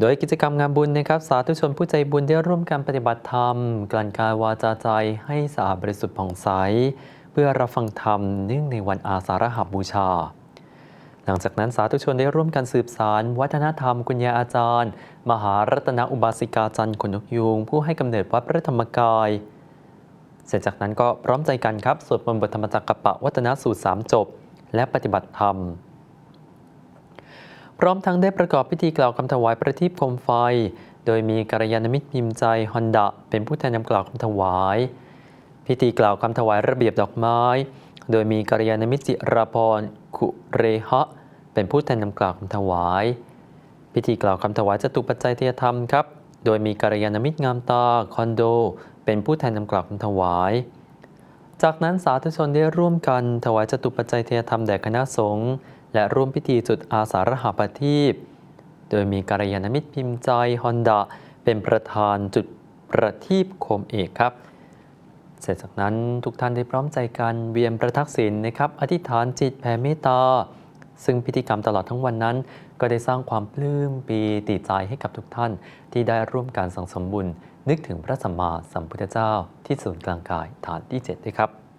โดยกิจกรรมงานบุญนะครับสาธุชนผู้ใจบุญได้ร่วมกันปฏิบัติธรรม กลั่นกายวาจาใจให้สะอาดบริสุทธิ์ผ่องใส เพื่อรับฟังธรรมเนื่องในวันอาสาฬหบูชา หลังจากนั้นสาธุชนได้ร่วมกันสืบสาร วัฒนธรรมคุณยาอาจารย์ มหารัตนอุบาสิกาจันทร์ขนนกยูงผู้ให้กำเนิดวัดพระธรรมกายเสร็จจากนั้นก็พร้อมใจกันครับสวดมนต์บทธรรมจักรปะวัฒนสูตรสามจบ และปฏิบัติธรรม พร้อมทั้งได้ประกอบพิธีกล่าวคำถวายประทีปโคมไฟ โดยมีกัลยาณมิตรพิมพ์ใจฮอนดะเป็นผู้แทนนำกล่าวคำถวาย พิธีกล่าวคำถวายระเบียบดอกไม้ โดยมีกัลยาณมิตรจิราพรคุเรหะเป็นผู้แทนนำกล่าวคำถวาย พิธีกล่าวคำถวายจตุปัจจัยเทียธรรมครับ โดยมีกัลยาณมิตรงามตาคอนโด เป็นผู้แทนนำกล่าวคำถวาย จากนั้นสาธุชนได้ร่วมกันถวายจตุปัจจัยเทียธรรมแด่คณะสงฆ์ และร่วมพิธีจุดอาสาฬหประทีปโดยมีกัลยาณมิตรพิมพ์ใจฮอนดะเป็นประธานจุดประทีปโคมเอกครับ เสร็จจากนั้นทุกท่านได้พร้อมใจกันเวียนประทักษิณนะครับอธิษฐานจิตแผ่เมตตา ซึ่งพิธีกรรมตลอดทั้งวันนั้น ก็ได้สร้างความปลื้มปีติใจให้กับทุกท่าน ที่ได้ร่วมการสังสมบุญนึกถึงพระสัมมาสัมพุทธเจ้าที่ศูนย์กลางกายฐานที่ 7 ด้วยครับ